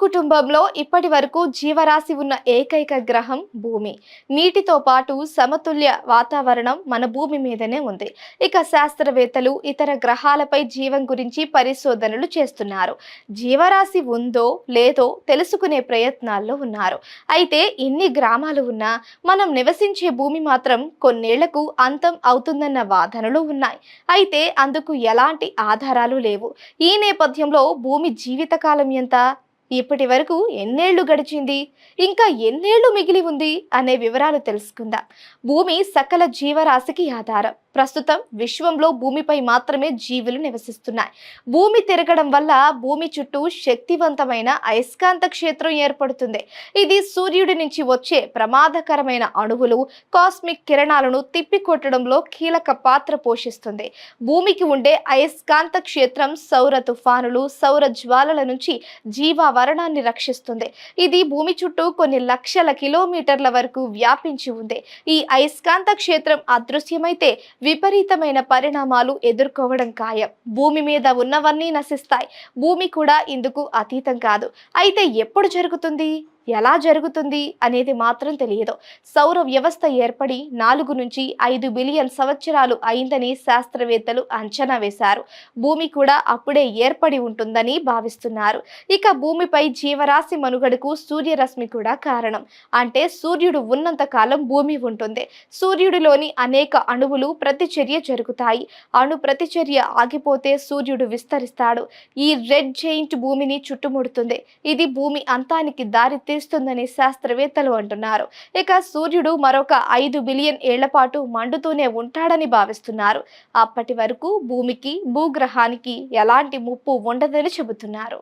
కుటుంబంలో ఇప్పటి వరకు జీవరాశి ఉన్న ఏకైక గ్రహం భూమి. నీటితో పాటు సమతుల్య వాతావరణం మన భూమి మీదనే ఉంది. ఇక శాస్త్రవేత్తలు ఇతర గ్రహాలపై జీవం గురించి పరిశోధనలు చేస్తున్నారు. జీవరాశి ఉందో లేదో తెలుసుకునే ప్రయత్నాల్లో ఉన్నారు. అయితే ఇన్ని గ్రామాలు ఉన్నా మనం నివసించే భూమి మాత్రం కొన్నేళ్ళకు అంతం అవుతుందన్న వాదనలు ఉన్నాయి. అయితే అందుకు ఎలాంటి ఆధారాలు లేవు. ఈ నేపథ్యంలో భూమి జీవితకాలం ఎంత? ఇప్పటి వరకు ఎన్నేళ్ళు గడిచింది? ఇంకా ఎన్నేళ్ళు మిగిలి ఉంది? అనే వివరాలు తెలుసుకుందాం. భూమి సకల జీవరాశికి ఆధారం. ప్రస్తుతం విశ్వంలో భూమిపై మాత్రమే జీవులు నివసిస్తున్నాయి. భూమి తిరగడం వల్ల భూమి చుట్టూ శక్తివంతమైన అయస్కాంత క్షేత్రం ఏర్పడుతుంది. ఇది సూర్యుడి నుంచి వచ్చే ప్రమాదకరమైన అణువులు కాస్మిక్ కిరణాలను తిప్పికొట్టడంలో కీలక పాత్ర పోషిస్తుంది. భూమికి ఉండే అయస్కాంత క్షేత్రం సౌర తుఫానులు సౌర జ్వాలల నుంచి జీవావరణాన్ని రక్షిస్తుంది. ఇది భూమి చుట్టూ కొన్ని లక్షల కిలోమీటర్ల వరకు వ్యాపించి ఉంది. ఈ అయస్కాంత క్షేత్రం అదృశ్యమైతే విపరీతమైన పరిణామాలు ఎదుర్కోవడం ఖాయం. భూమి మీద ఉన్నవన్నీ నశిస్తాయి. భూమి కూడా ఇందుకు అతీతం కాదు. అయితే ఎప్పుడు జరుగుతుంది? ఎలా జరుగుతుంది అనేది మాత్రం తెలియదు. సౌర వ్యవస్థ ఏర్పడి నాలుగు నుంచి ఐదు బిలియన్ సంవత్సరాలు అయిందని శాస్త్రవేత్తలు అంచనా వేశారు. భూమి కూడా అప్పుడే ఏర్పడి ఉంటుందని భావిస్తున్నారు. ఇక భూమిపై జీవరాశి మనుగడకు సూర్యరశ్మి కూడా కారణం. అంటే సూర్యుడు ఉన్నంత కాలం భూమి ఉంటుంది. సూర్యుడిలోని అనేక అణువులు ప్రతిచర్య జరుగుతాయి. అణు ప్రతిచర్య ఆగిపోతే సూర్యుడు విస్తరిస్తాడు. ఈ రెడ్ జెయింట్ భూమిని చుట్టుముడుతుంది. ఇది భూమి అంతానికి దారి తీస్తుందని శాస్త్రవేత్తలు అంటున్నారు. ఇక సూర్యుడు మరొక ఐదు బిలియన్ ఏళ్ళ పాటు మండుతూనే ఉంటాడని భావిస్తున్నారు. అప్పటి వరకు భూమికి భూగ్రహానికి ఎలాంటి ముప్పు ఉండదని చెబుతున్నారు.